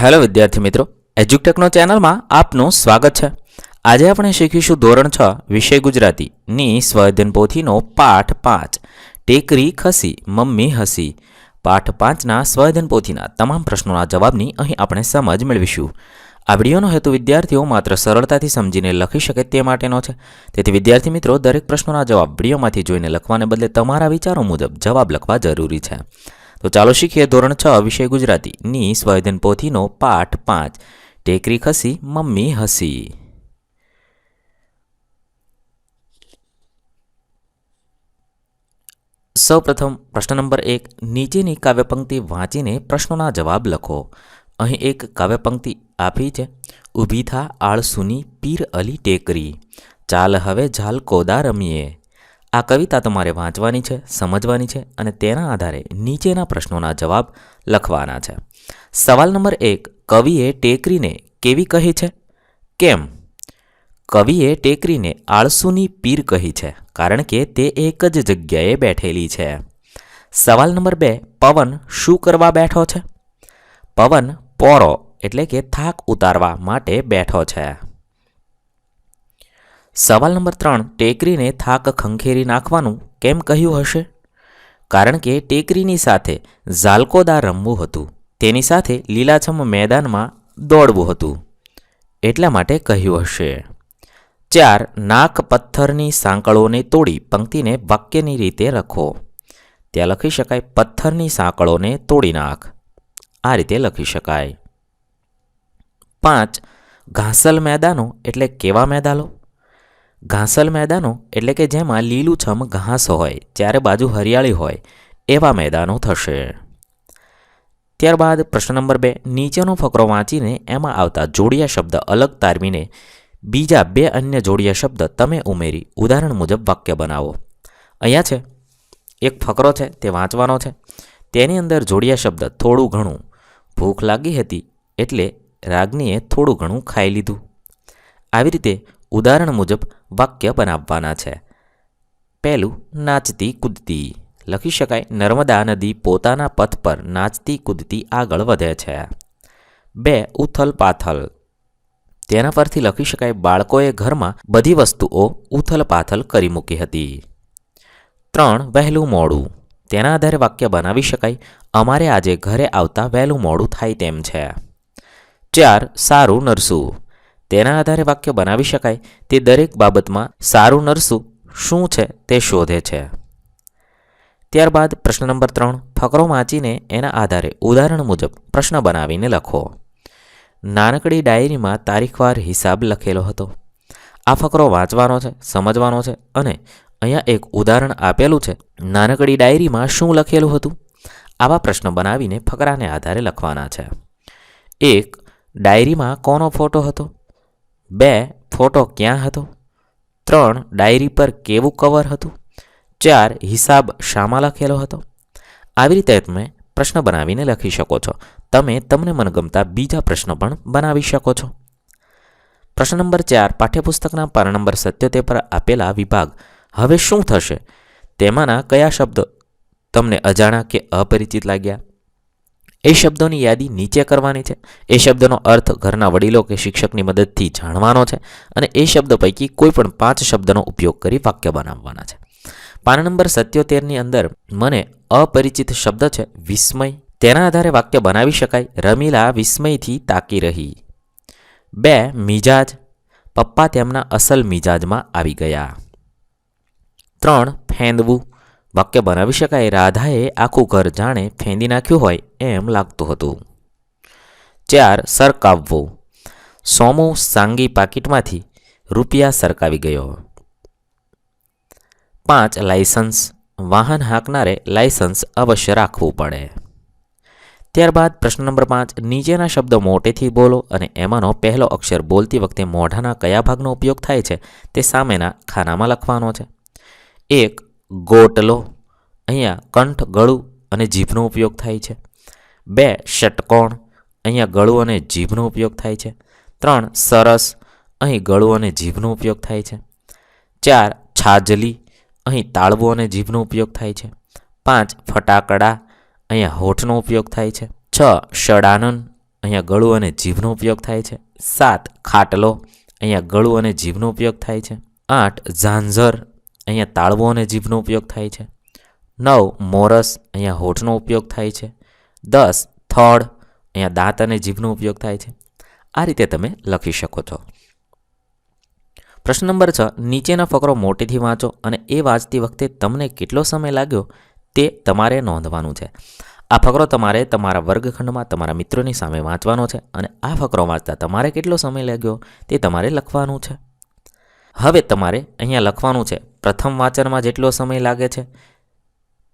Hello વિદ્યાર્થી મિત્રો એજ્યુટેકનો ચેનલમાં આપનું સ્વાગત છે. આજે આપણે શીખીશું ધોરણ છ, વિષય ગુજરાતીની સ્વઅધ્યયન પોથીનો પાઠ પાંચ, ટેકરી ખસી, મમ્મી હસી. પાઠ પાંચના સ્વઅધ્યયન પોથીના તમામ પ્રશ્નોના જવાબની અહીં આપણે સમજ મેળવીશું. આ વિડીયોનો હેતુ વિદ્યાર્થીઓ માત્ર સરળતાથી સમજીને લખી શકે તે માટેનો છે. તેથી વિદ્યાર્થી મિત્રો, દરેક પ્રશ્નોના જવાબ વિડીયોમાંથી જોઈને લખવાને બદલે તમારા વિચારો મુજબ જવાબ લખવા જરૂરી છે. તો ચાલો શીખીએ ધોરણ છ, વિષય ગુજરાતીની સ્વયધન પોથીનો પાઠ પાંચ. ટેકરી ખસી, મમ્મી હસી. સૌપ્રથમ પ્રશ્ન નંબર એક, નીચેની કાવ્યપંક્તિ વાંચીને પ્રશ્નોના જવાબ લખો. અહીં એક કાવ્યપંક્તિ આપી છે. ઊભી થા આળસુની પીર અલી ટેકરી. ચાલ હવે ઝાલ કોદા રમીએ. આ કવિતા તમારે વાંચવાની છે, સમજવાની છે અને તેના આધારે નીચેના પ્રશ્નોના જવાબ લખવાના છે. સવાલ નંબર એક, કવિએ ટેકરીને કેવી કહી છે? કેમ? કવિએ ટેકરીને આળસુની પીર કહી છે, કારણ કે તે એક જ જગ્યાએ બેઠેલી છે. સવાલ નંબર બે, પવન શું કરવા બેઠો છે? પવન પોરો, એટલે કે થાક ઉતારવા માટે બેઠો છે. સવાલ નંબર ત્રણ, ટેકરીને થાક ખંખેરી નાખવાનું કેમ કહ્યું હશે? કારણ કે ટેકરીની સાથે ઝાલકોદા રમવું હતું. તેની સાથે લીલાછમ મેદાનમાં દોડવું હતું. એટલા માટે કહ્યું હશે. ચાર, નાક પથ્થરની સાંકળોને તોડી પંક્તિને વાક્યની રીતે લખો. ત્યાં લખી શકાય, પથ્થરની સાંકળોને તોડી નાખ. આ રીતે લખી શકાય. પાંચ, ઘાસલ મેદાનો એટલે કેવા મેદાનો? ઘાસલ મેદાનો એટલે કે જેમાં લીલુંછમ ઘાસ હોય ચારે બાજુ હરિયાળી હોય, એવા મેદાનો થશે. ત્યારબાદ પ્રશ્ન નંબર બે, નીચેનો ફકરો વાંચીને એમાં આવતા જોડિયા શબ્દ અલગ તારવીને બીજા બે અન્ય જોડિયા શબ્દ તમે ઉમેરી ઉદાહરણ મુજબ વાક્ય બનાવો. અહીંયા છે, એક ફકરો છે, તે વાંચવાનો છે. તેની અંદર જોડિયા શબ્દ થોડું ઘણું ભૂખ લાગી હતી એટલે રાગનીએ થોડું ઘણું ખાઈ લીધું. આવી રીતે ઉદાહરણ મુજબ વાક્ય બનાવવાના છે. પહેલું, નાચતી કૂદતી. લખી શકાય, નર્મદા નદી પોતાના પથ પર નાચતી કૂદતી આગળ વધે છે. બે, ઉથલ પાથલ. તેના પરથી લખી શકાય, બાળકોએ ઘરમાં બધી વસ્તુઓ ઉથલ પાથલ કરી મૂકી હતી. ત્રણ, વહેલું મોડું. તેના આધારે વાક્ય બનાવી શકાય, અમારે આજે ઘરે આવતા વહેલું મોડું થાય તેમ છે. ચાર, સારું નરસું. તેના આધારે વાક્ય બનાવી શકાય. તે દરેક બાબતમાં સારું નરસું શું છે તે શોધે છે. ત્યારબાદ પ્રશ્ન નંબર ત્રણ, ફકરો વાંચીને એના આધારે ઉદાહરણ મુજબ પ્રશ્ન બનાવીને લખો. નાનકડી ડાયરીમાં તારીખવાર હિસાબ લખેલો હતો. આ ફકરો વાંચવાનો છે, સમજવાનો છે અને અહીંયા એક ઉદાહરણ આપેલું છે, નાનકડી ડાયરીમાં શું લખેલું હતું? આવા પ્રશ્ન બનાવીને ફકરાને આધારે લખવાના છે. એક, ડાયરીમાં કોનો ફોટો હતો? બે ફોટો ક્યાં હતો? ત્રણ ડાયરી પર કેવું કવર હતું? ચાર હિસાબ શામાં લખેલો હતો? આવી રીતે તમે પ્રશ્ન બનાવીને લખી શકો છો. તમે તમને મનગમતા બીજા પ્રશ્નો પણ બનાવી શકો છો. પ્રશ્ન નંબર ચાર, પાઠ્યપુસ્તકના પાના નંબર સત્યોતેર પર આપેલા વિભાગ. હવે શું થશે? તેમાંના કયા શબ્દો તમને અજાણા કે અપરિચિત લાગ્યા? એ શબ્દોની યાદી નીચે કરવાની છે. એ શબ્દનો અર્થ ઘરના વડીલો કે શિક્ષકની મદદથી જાણવાનો છે અને એ શબ્દ પૈકી કોઈ પણ પાંચ શબ્દનો ઉપયોગ કરી વાક્ય બનાવવાના છે. પાન નંબર સત્યોતેરની અંદર મને અપરિચિત શબ્દ છે, વિસ્મય. તેના આધારે વાક્ય બનાવી શકાય. રમીલા વિસ્મયથી તાકી રહી. બે, મિજાજ. પપ્પા તેમના અસલ મિજાજમાં આવી ગયા. ત્રણ, ફેંદવું. વાક્ય બનાવી શકાય. રાધાએ આખું ઘર જાણે ફેંદી નાખ્યું હોય એમ લાગતું હતું. ચાર, સરકાવવું. સોમુ સાંગી પાકીટમાંથી રૂપિયા સરકાવી ગયો. પાંચ, લાયસન્સ. વાહન હાંકનારે લાયસન્સ અવશ્ય રાખવું પડે. ત્યારબાદ પ્રશ્ન નંબર પાંચ, નીચેના શબ્દો મોટેથી બોલો અને એમાંનો પહેલો અક્ષર બોલતી વખતે મોઢાના કયા ભાગનો ઉપયોગ થાય છે તે સામેના ખાનામાં લખવાનો છે. એક ગોટલો, અહીંયા કંઠ, ગળું અને જીભનો ઉપયોગ થાય છે. બે, ષટકોણ, અહીંયા ગળું અને જીભનો ઉપયોગ થાય છે. ત્રણ, સરસ, અહીં ગળું અને જીભનો ઉપયોગ થાય છે. ચાર, છાજલી, અહીં તાળવું અને જીભનો ઉપયોગ થાય છે. પાંચ, ફટાકડા, અહીંયા હોઠનો ઉપયોગ થાય છે. છ ષડાનન અહીંયા ગળું અને જીભનો ઉપયોગ થાય છે. સાત, ખાટલો, અહીંયા ગળું અને જીભનો ઉપયોગ થાય છે. આઠ, ઝાંઝર અહીંયા તાળવો અને જીભનો ઉપયોગ થાય છે. નવ, મોરસ અહીંયા હોઠનો ઉપયોગ થાય છે. દસ, થડ અહીંયા દાંત અને જીભનો ઉપયોગ થાય છે. આ રીતે તમે લખી શકો છો. પ્રશ્ન નંબર છ, નીચેના ફકરો મોટેથી વાંચો અને એ વાંચતી વખતે તમને કેટલો સમય લાગ્યો તે તમારે નોંધવાનું છે. આ ફકરો તમારે તમારા વર્ગખંડમાં તમારા મિત્રોની સામે વાંચવાનો છે અને આ ફકરો વાંચતા તમારે કેટલો સમય લાગ્યો તે તમારે લખવાનું છે. હવે તમારે અહીંયા લખવાનું છે પ્રથમ વાંચનમાં જેટલો સમય લાગે છે,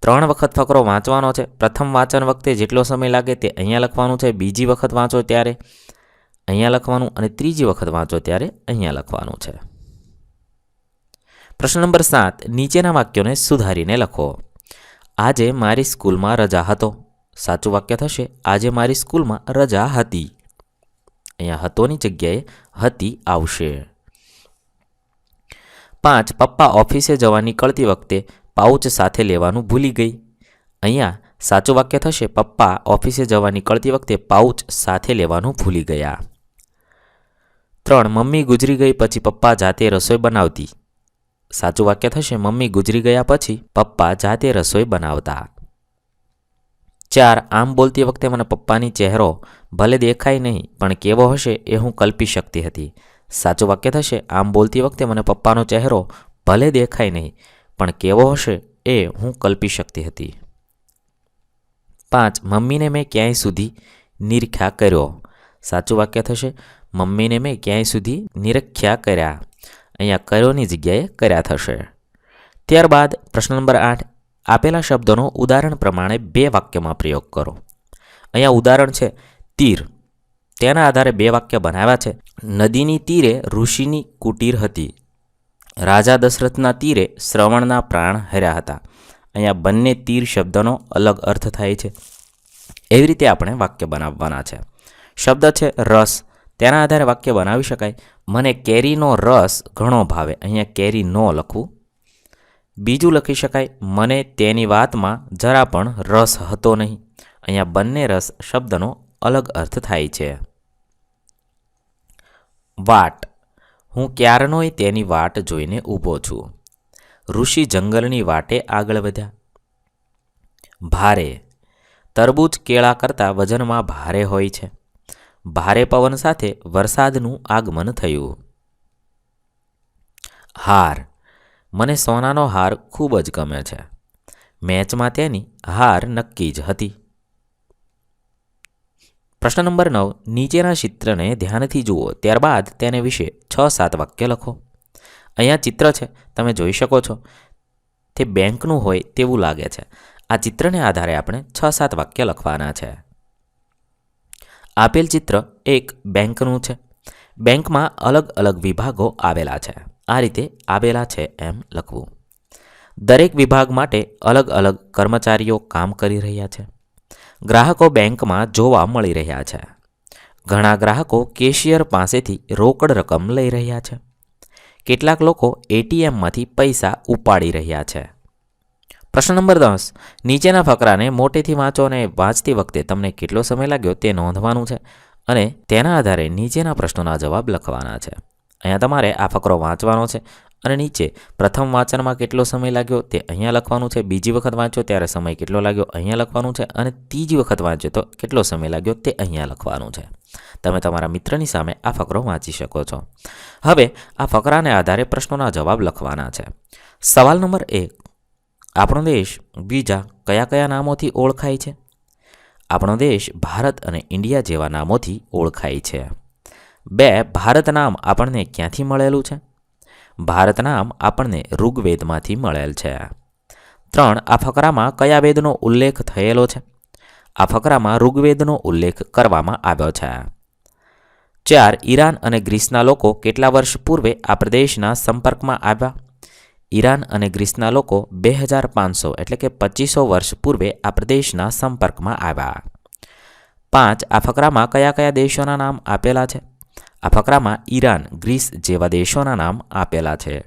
ત્રણ વખત ફકરો વાંચવાનો છે. પ્રથમ વાંચન વખતે જેટલો સમય લાગે તે અહીંયા લખવાનું છે. બીજી વખત વાંચો ત્યારે અહીંયા લખવાનું અને ત્રીજી વખત વાંચો ત્યારે અહીંયા લખવાનું છે. પ્રશ્ન નંબર સાત, નીચેના વાક્યોને સુધારીને લખો. આજે મારી સ્કૂલમાં રજા હતો. સાચું વાક્ય થશે. આજે મારી સ્કૂલમાં રજા હતી. અહીંયા હતોની જગ્યાએ હતી આવશે. પાંચ પપ્પા ઓફિસે જવા નીકળતી વખતે પાઉચ સાથે લેવાનું ભૂલી ગઈ. અહીંયા સાચું વાક્ય થશે, પપ્પા ઓફિસે જવા નીકળતી વખતે પાઉચ સાથે લેવાનું ભૂલી ગયા. ત્રણ, મમ્મી ગુજરી ગઈ પછી પપ્પા જાતે રસોઈ બનાવતી. સાચું વાક્ય થશે, મમ્મી ગુજરી ગયા પછી પપ્પા જાતે રસોઈ બનાવતા. ચાર, આમ બોલતી વખતે મને પપ્પાની ચહેરો ભલે દેખાય નહીં, પણ કેવો હશે એ હું કલ્પી શકતી હતી. સાચું વાક્ય થશે, આમ બોલતી વખતે મને પપ્પાનો ચહેરો ભલે દેખાય નહીં, પણ કેવો હશે એ હું કલ્પી શકતી હતી. પાંચ, મમ્મીને મેં ક્યાંય સુધી નિરખ્યા કર્યો? સાચું વાક્ય થશે, મમ્મીને મેં ક્યાંય સુધી નિરખ્યા કર્યા? અહીંયા કર્યોની જગ્યાએ કર્યા થશે. ત્યારબાદ, પ્રશ્ન નંબર આઠ, આપેલા શબ્દોનો ઉદાહરણ પ્રમાણે બે વાક્યમાં પ્રયોગ કરો. અહીંયા ઉદાહરણ છે, તીર. તેના આધારે બે વાક્ય બનાવ્યા છે. નદીની તીરે ઋષિની કુટીર હતી. રાજા દશરથના તીરે શ્રવણના પ્રાણ હર્યા હતા. અહીંયા બંને તીર શબ્દનો અલગ અર્થ થાય છે. એવી રીતે આપણે વાક્ય બનાવવાના છે. શબ્દ છે રસ. તેના આધારે વાક્ય બનાવી શકાય. મને કેરીનો રસ ઘણો ભાવે. અહીંયા કેરી નો લખવું. બીજું લખી શકાય, મને તેની વાતમાં જરા પણ રસ હતો નહીં. અહીંયા બંને રસ શબ્દનો અલગ અર્થ થાય છે. વાટ. હું ક્યારનોય તેની વાટ જોઈને ઊભો છું. ઋષિ જંગલની વાટે આગળ વધ્યા. ભારે. તરબૂચ કેળા કરતાં વજનમાં ભારે હોય છે. ભારે પવન સાથે વરસાદનું આગમન થયું. હાર. મને સોનાનો હાર ખૂબ જ ગમે છે. મેચમાં તેની હાર નક્કી જ હતી. પ્રશ્ન નંબર નવ, નીચેના ચિત્રને ધ્યાનથી જુઓ, ત્યારબાદ તેને વિશે છ સાત વાક્ય લખો. અહીંયા ચિત્ર છે, તમે જોઈ શકો છો. તે બેંકનું હોય તેવું લાગે છે. આ ચિત્રને આધારે આપણે છ સાત વાક્ય લખવાના છે. આપેલ ચિત્ર એક બેંકનું છે. બેંકમાં અલગ અલગ વિભાગો આવેલા છે. આ રીતે આવેલા છે એમ લખવું. દરેક વિભાગ માટે અલગ અલગ કર્મચારીઓ કામ કરી રહ્યા છે. ગ્રાહકો બેંકમાં જોવા મળી રહ્યા છે. ઘણા ગ્રાહકો કેશિયર પાસેથી રોકડ રકમ લઈ રહ્યા છે. કેટલાક લોકો એટીએમમાંથી પૈસા ઉપાડી રહ્યા છે. પ્રશ્ન નંબર દસ, નીચેના ફકરાને મોટેથી વાંચો અને વાંચતી વખતે તમને કેટલો સમય લાગ્યો તે નોંધવાનું છે અને તેના આધારે નીચેના પ્રશ્નોના જવાબ લખવાના છે. અહીંયા તમારે આ ફકરો વાંચવાનો છે અને નીચે, પ્રથમ વાંચનમાં કેટલો સમય લાગ્યો? તે અહીંયા લખવાનું છે. બીજી વખત વાંચો, ત્યારે સમય કેટલો લાગ્યો? અહીંયા લખવાનું છે. અને ત્રીજી વખત વાંચ્યો તો કેટલો સમય લાગ્યો? તે અહીંયા લખવાનું છે. તમે તમારા મિત્રની સામે આ ફકરો વાંચી શકો છો. હવે, આ ફકરાને આધારે પ્રશ્નોના જવાબ લખવાના છે. સવાલ નંબર એક, આપણો દેશ બીજા કયા કયા નામોથી ઓળખાય છે? આપણો દેશ ભારત અને ઇન્ડિયા જેવા નામોથી ઓળખાય છે. બે, ભારત નામ આપણને ક્યાંથી મળેલું છે? ભારત નામ આપણને ઋગ્વેદમાંથી મળેલ છે. ત્રણ, આ ફકરામાં કયા વેદનો ઉલ્લેખ થયેલો છે? આ ફકરામાં ઋગ્વેદનો ઉલ્લેખ કરવામાં આવ્યો છે. ચાર, ઈરાન અને ગ્રીસના લોકો કેટલા વર્ષ પૂર્વે આ પ્રદેશના સંપર્કમાં આવ્યા? ઈરાન અને ગ્રીસના લોકો બે હજાર પાંચસો એટલે કે પચીસો વર્ષ પૂર્વે આ પ્રદેશના સંપર્કમાં આવ્યા. પાંચ, આ ફકરામાં કયા કયા દેશોના નામ આપેલા છે? આ ફકરામાં ઈરાન, ગ્રીસ જેવા દેશોના નામ આપેલા છે.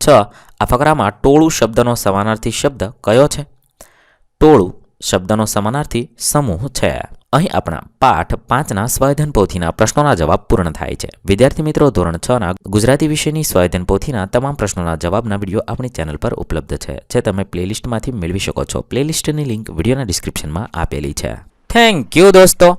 છ, આ ફકરામાં ટોળું શબ્દનો સમાનાર્થી શબ્દ કયો છે? ટોળું શબ્દનો સમાનાર્થી સમૂહ છે. અહીં આપણા પાઠ પાંચના સ્વાધ્યાયન પોથીના પ્રશ્નોના જવાબ પૂર્ણ થાય છે. વિદ્યાર્થી મિત્રો, ધોરણ છ ના ગુજરાતી વિષયની સ્વાયધન પોથીના તમામ પ્રશ્નોના જવાબના વીડિયો આપણી ચેનલ પર ઉપલબ્ધ છે, જે તમે પ્લેલિસ્ટમાંથી મેળવી શકો છો. પ્લેલિસ્ટની લિંક વિડીયોના ડિસ્ક્રિપ્શનમાં આપેલી છે. થેન્ક યુ દોસ્તો.